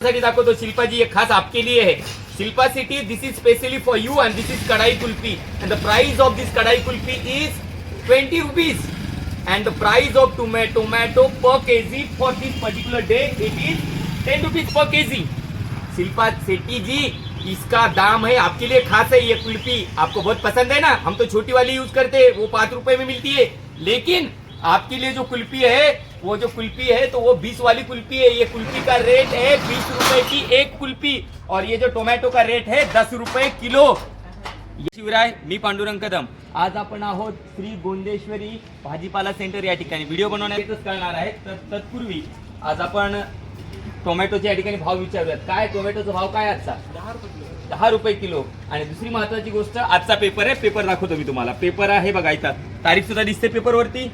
साठी दाखवतो शिल्पाजी एक खास आपके लिए है। Shilpa Sethi this is specially for you and this is kadhai kulfi. And the price of this kadhai kulfi is twenty rupees and the price of tomato per KG for this particular day it is ten rupees per KG Shilpa Sethi ji, इसका दाम है, आपके लिए खास है ये कुल्फी। आपको बहुत पसंद है ना? हम तो छोटी वाली यूज़ करते हैं, वो पाँच रुपए में मिलती है। लेकिन आपके लिए जो कुल्फी है वो जो कुल्फी है तो वो बीस वाली कुल्फी है। ये कुल्फी का रेट है बीस रुपए की एक कुल्फी। और ये जो टोमॅटो का रेट है दस रुपए किलो। शिवराय मी पांडुरंग कदम। आज आपण आहोत श्री गोंदेश्वरी भाजीपाला सेंटर या ठिकाणी. व्हिडिओ बनवण्यातच करणार आहे. तर तत्पूर्वी आज आपण टोमॅटोचे या ठिकाणी भाव विचारूयात. काय टोमॅटोचा भाव काय आजचा? दहा रुपये किलो. आणि दुसरी महत्वाची गोष्ट आजचा पेपर आहे. पेपर दाखवतो मी तुम्हाला. पेपर आहे बघा इथं. तारीख सुद्धा दिसते पेपरवरती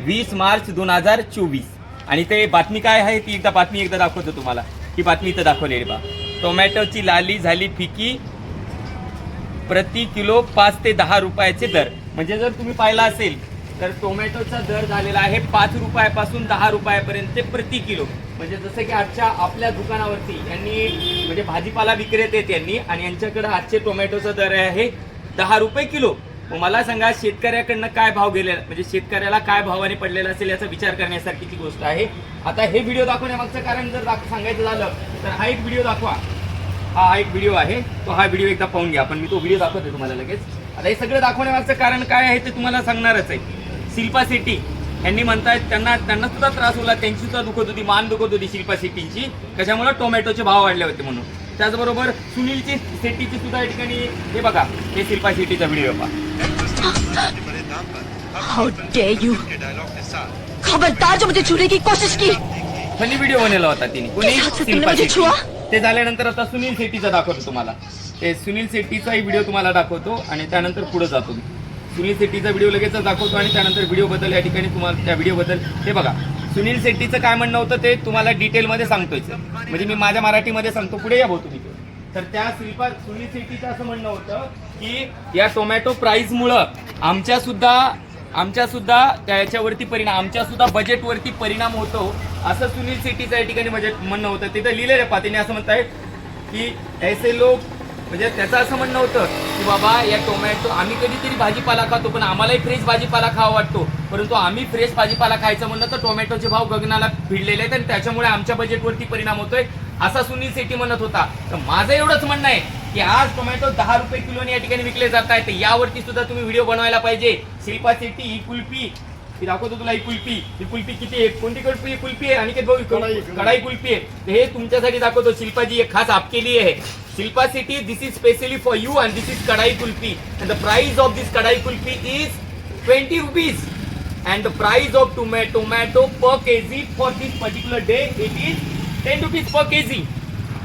वीस मार्च दोन हजार चोवीस. आणि ते बातमी काय आहे ती एकदा बातमी एकदा दाखवतो तुम्हाला. ही बातमी इथं दाखवलेली बा टोमॅटोची लाली झाली फिकी प्रति किलो पाच ते दहा रुपयाचे दर. म्हणजे जर तुम्ही पाहिला असेल तर टोमॅटोचा दर झालेला आहे पाच रुपयापासून दहा रुपयापर्यंत प्रति किलो. म्हणजे जसं की आजच्या आपल्या दुकानावरती यांनी म्हणजे भाजीपाला विक्रेते आहेत यांनी आणि यांच्याकडे आजचे टोमॅटोचा दर आहे दहा रुपये किलो. मग मला सांगा शेतकऱ्याकडनं काय भाव गेलेला म्हणजे शेतकऱ्याला काय भावाने पडलेला असेल याचा विचार करण्यासारखीची गोष्ट आहे. आता हे व्हिडिओ दाखवण्यामागचं कारण जर सांगायचं झालं तर हा एक व्हिडिओ दाखवा. हा एक व्हिडिओ आहे. तो हा व्हिडिओ एकदा पाहून घ्या. पण मी तो व्हिडिओ दाखवते तुम्हाला लगेच. आता हे सगळं दाखवण्यामागचं कारण काय आहे ते तुम्हाला सांगणारच आहे. शिल्पा शेट्टी यांनी म्हणतायत त्यांना त्यांना सुद्धा त्रास होला त्यांची सुद्धा दुखत होती मान दुखत होती शिल्पा शेट्टींची. कशामुळे? टोमॅटोचे भाव वाढले होते म्हणून. त्याचबरोबर सुनीलची शेट्टीची सुद्धा या ठिकाणी हे बघा हे शिल्पा शेट्टीचा व्हिडिओ खबरदार जो मुझे छूने की कोशिश की। फनी व्हिडिओ बनवला होता तिने. कोणी शिल्पा शेट्टी? ते झाल्यानंतर आता सुनील शेट्टीचा दाखवतो तुम्हाला. ते सुनील शेट्टीचाही व्हिडिओ तुम्हाला दाखवतो आणि त्यानंतर पुढे जातो मी. सुनील शेट्टीचा व्हिडिओ लगेच दाखवतो आणि त्यानंतर व्हिडिओ बद्दल या ठिकाणी तुम्हाला त्या व्हिडिओ बद्दल हे बघा. सुनील शेट्टीचं काय म्हणणं होतं ते तुम्हाला डिटेलमध्ये सांगतोय सर म्हणजे मी माझ्या मराठीमध्ये सांगतो पुढे या भाऊ तुम्ही. तर त्या श्रीपाद सुनील शेट्टीचं असं म्हणणं होतं की या टोमॅटो प्राईजमुळं आमच्या सुद्धा आमच्या सुद्धा त्याच्यावरती परिणाम आमच्या सुद्धा बजेटवरती परिणाम होतो असं सुनील शेट्टीचं या ठिकाणी बजेट म्हणणं होतं. तिथं लिहिलेलं पातीने असं म्हणत आहे की ऐसे लोक म्हणजे त्याचं असं म्हणणं होतं की बाबा या टोमॅटो आम्ही कधीतरी भाजीपाला खातो पण आम्हालाही फ्रेश भाजीपाला खावा वाटतो. परंतु आम्ही फ्रेश भाजीपाला खायचं म्हणलं तर टोमॅटोचे भाव गगनाला भिडलेले आहेत आणि त्याच्यामुळे आमच्या बजेटवरती परिणाम होतोय असा सुनील शेट्टी म्हणत होता. तर माझं एवढंच म्हणणं आहे की आज टोमॅटो दहा रुपये किलोने या ठिकाणी विकले जात आहेत तर यावरती सुद्धा तुम्ही व्हिडिओ बनवायला पाहिजे. शिल्पा शेट्टी ही कुल्फी. दाखवतो तुला ही कुल्फी. ही कुल्फी किती आहे? कोणती कुल्फी? ही कुल्फी आहे आणि भाऊ कढाई कुल्फी. आहे. हे तुमच्यासाठी दाखवतो. शिल्पाजी एक खास आपके लिए है Shilpa Sethi this is specially for you and this is kadhai kulfi and the price of this kadhai kulfi is twenty rupees and the price of tomato per KG for this particular day it is ten rupees per KG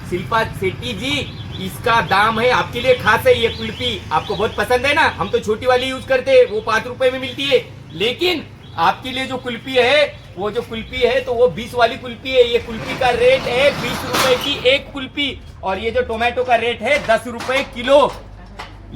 Shilpa Sethi ji इसका दाम है आपके लिए खास है ये कुल्फी आपको बहुत पसंद है ना? हम तो छोटी वाली यूज करते हैं वो पाँच रुपए में मिलती है। लेकिन आपके लिए जो कुल्फी है वो जो कुल्फी है तो वो बीस वाली कुल्फी है। ये कुल्फी का रेट है बीस रुपए की एक कुल्फी। और ये जो टोमॅटो का रेट है दस रुपये किलो।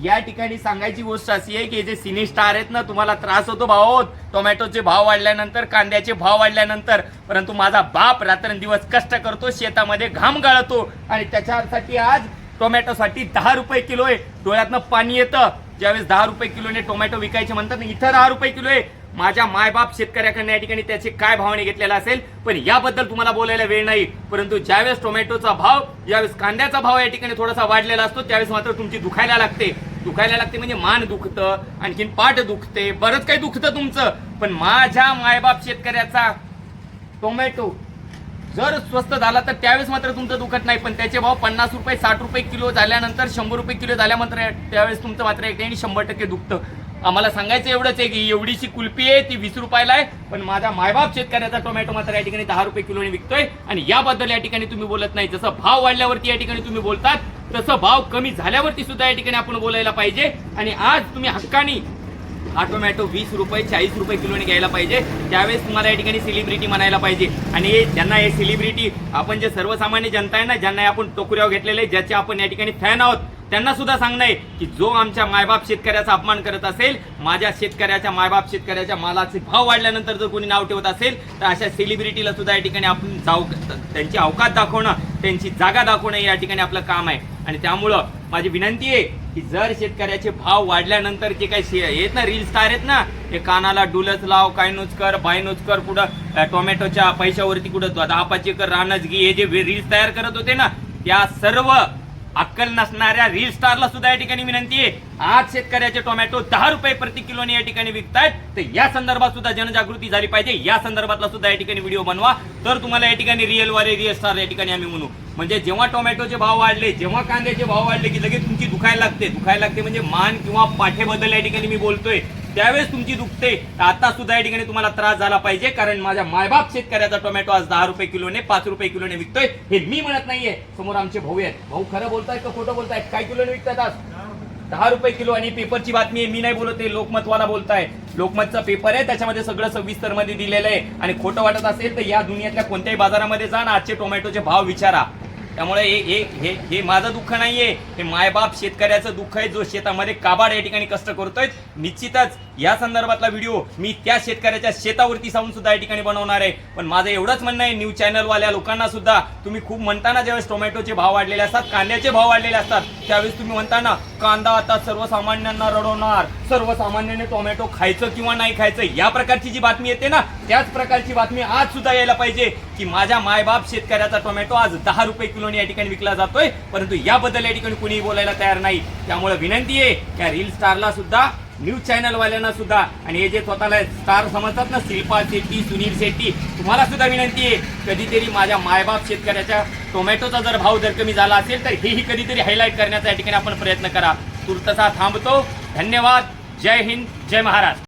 या ठिकाणी सांगायची गोष्ट अशी आहे की हे जे सिने स्टार आहेत ना तुम्हाला त्रास होतो भाऊ. टोमॅटोचे भाव वाढल्यानंतर कांद्याचे भाव वाढल्यानंतर परंतु माझा बाप रात्रंदिवस कष्ट करतो शेतामध्ये घाम गाळतो. आणि त्याच्यासाठी आज टोमॅटोसाठी दहा रुपये किलो आहे. डोळ्यातनं पाणी येतं. ज्यावेळेस दहा रुपये किलोने टोमॅटो विकायचे म्हणतात ना इथं दहा रुपये किलो आहे. माझ्या मायबाप शेतकऱ्याकडनं या ठिकाणी त्याचे काय भावाने घेतलेला असेल? पण याबद्दल तुम्हाला बोलायला वेळ नाही. परंतु ज्यावेळेस टोमॅटोचा भाव ज्यावेळेस कांद्याचा भाव या ठिकाणी थोडासा वाढलेला असतो त्यावेळेस मात्र तुमची दुखायला लागते. दुखायला लागते म्हणजे मान दुखतं आणखीन पाठ दुखते बरंच काही दुखतं तुमचं. पण माझ्या मायबाप शेतकऱ्याचा टोमॅटो जर स्वस्त झाला तर त्यावेळेस मात्र तुमचं दुखत नाही पण त्याचे भाव पन्नास रुपये साठ रुपये किलो झाल्यानंतर शंभर रुपये किलो झाल्यानंतर त्यावेळेस तुमचं मात्र एक ठिकाणी शंभर टक्के दुखतं. आम्हाला सांगायचं एवढंच आहे की एवढीशी कुल्फी आहे ती वीस रुपयाला आहे पण माझा मायबाप शेतकऱ्याचा टोमॅटो मात्र या ठिकाणी दहा रुपये किलोने विकतोय आणि याबद्दल या ठिकाणी तुम्ही बोलत नाही. जसं भाव वाढल्यावरती या ठिकाणी तुम्ही बोलतात तसं भाव कमी झाल्यावरती सुद्धा या ठिकाणी आपण बोलायला पाहिजे. आणि आज तुम्ही हक्कानी हा टोमॅटो वीस रुपये चाळीस रुपये किलोने घ्यायला पाहिजे. त्यावेळेस तुम्हाला या ठिकाणी सेलिब्रिटी म्हणायला पाहिजे. आणि हे ज्यांना हे सेलिब्रिटी आपण जे सर्वसामान्य जनता आहे ना ज्यांना हे आपण टोकऱ्यावर घेतलेले आहे, ज्याचे आपण या ठिकाणी फॅन आहोत त्यांना सुद्धा सांगणं आहे की जो आमच्या मायबाप शेतकऱ्याचा अपमान करत असेल माझ्या शेतकऱ्याच्या मायबाप शेतकऱ्याच्या मालाचे भाव वाढल्यानंतर जर कोणी नाव ठेवत असेल तर अशा सेलिब्रिटीला सुद्धा या ठिकाणी आपण जाऊ त्यांची अवकात दाखवणं त्यांची जागा दाखवणं या ठिकाणी आपलं काम आहे. आणि त्यामुळं माझी विनंती आहे की जर शेतकऱ्याचे भाव वाढल्यानंतर जे काही शे- आहेत ना रील स्टार आहेत ना हे कानाला डुलच लाव काय कर बाय कर कुठं टोमॅटोच्या पैशावरती कुठं दहा पाचशे कर रानच घे हे जे रील्स तयार करत होते ना त्या सर्व अक्कल नसणाऱ्या रील स्टारला सुद्धा या ठिकाणी विनंती आहे. आज शेतकऱ्याचे टोमॅटो दहा रुपये प्रति किलोने या ठिकाणी विकतायत. तर या संदर्भात सुद्धा जनजागृती झाली पाहिजे. या संदर्भातला सुद्धा या ठिकाणी व्हिडिओ बनवा. तर तुम्हाला या ठिकाणी रिअल वाले रिअल स्टार या ठिकाणी आम्ही म्हणू. म्हणजे जेव्हा टोमॅटोचे भाव वाढले जेव्हा कांद्याचे भाव वाढले की लगेच तुमची दुखायला लागते. दुखायला लागते म्हणजे मान किंवा पाठेबद्दल या ठिकाणी मी बोलतोय. त्यावेळेस तुमची दुखते आता सुद्धा या ठिकाणी तुम्हाला त्रास झाला पाहिजे कारण माझ्या मायबाप शेतकऱ्याचा टोमॅटो आज दहा रुपये किलोने पाच रुपये किलोने विकतोय. हे मी म्हणत नाहीये समोर आमचे भाऊ आहेत. भाऊ खरं बोलतायत का खोटं बोलतायत? काय किलोने विकतात आज? दहा रुपये किलो आणि पेपरची बातमी आहे मी नाही बोलत आहे लोकमतवाला बोलताय लोकमतचा पेपर आहे त्याच्यामध्ये सगळं सविस्तरमध्ये दिलेलं आहे. आणि खोटं वाटत असेल तर या दुनियातल्या कोणत्याही बाजारामध्ये जा ना आजचे टोमॅटोचे भाव विचारा. त्यामुळे हे हे हे हे माझं दुःख नाहीये. हे मायबाप शेतकऱ्याचं दुःख आहे जो शेतामध्ये काबाड या ठिकाणी कष्ट करतोय. निश्चितच या संदर्भातला व्हिडिओ मी त्या शेतकऱ्याच्या शेतावरती जाऊन सुद्धा या ठिकाणी बनवणार आहे. पण माझं एवढंच म्हणणं आहे न्यूज चॅनलवाल्या लोकांना सुद्धा तुम्ही खूप म्हणताना ज्यावेळेस टोमॅटोचे भाव वाढलेले असतात कांद्याचे भाव वाढलेले असतात त्यावेळेस तुम्ही म्हणताना कांदा आता सर्वसामान्यांना रडवणार. सर्वसामान्याने टोमॅटो खायचं किंवा नाही खायचं या प्रकारची जी बातमी येते ना त्याच प्रकारची बातमी आज सुद्धा यायला पाहिजे की माझ्या मायबाप शेतकऱ्याचा टोमॅटो आज दहा रुपये किलो किलोने या ठिकाणी विकला जातोय. परंतु याबद्दल या ठिकाणी कुणीही बोलायला तयार नाही. त्यामुळे विनंती आहे त्या रील स्टारला सुद्धा न्यूज चॅनल वाल्यांना सुद्धा आणि हे जे स्वतःला स्टार समजतात ना शिल्पा शेट्टी सुनील शेट्टी तुम्हाला सुद्धा विनंती आहे कधीतरी माझ्या मायबाप शेतकऱ्याच्या टोमॅटोचा जर भाव जर कमी झाला असेल तर हेही कधीतरी हायलाईट करण्याचा या ठिकाणी आपण प्रयत्न करा. तुर्तसा थांबतो. धन्यवाद. जय हिंद. जय महाराष्ट्र.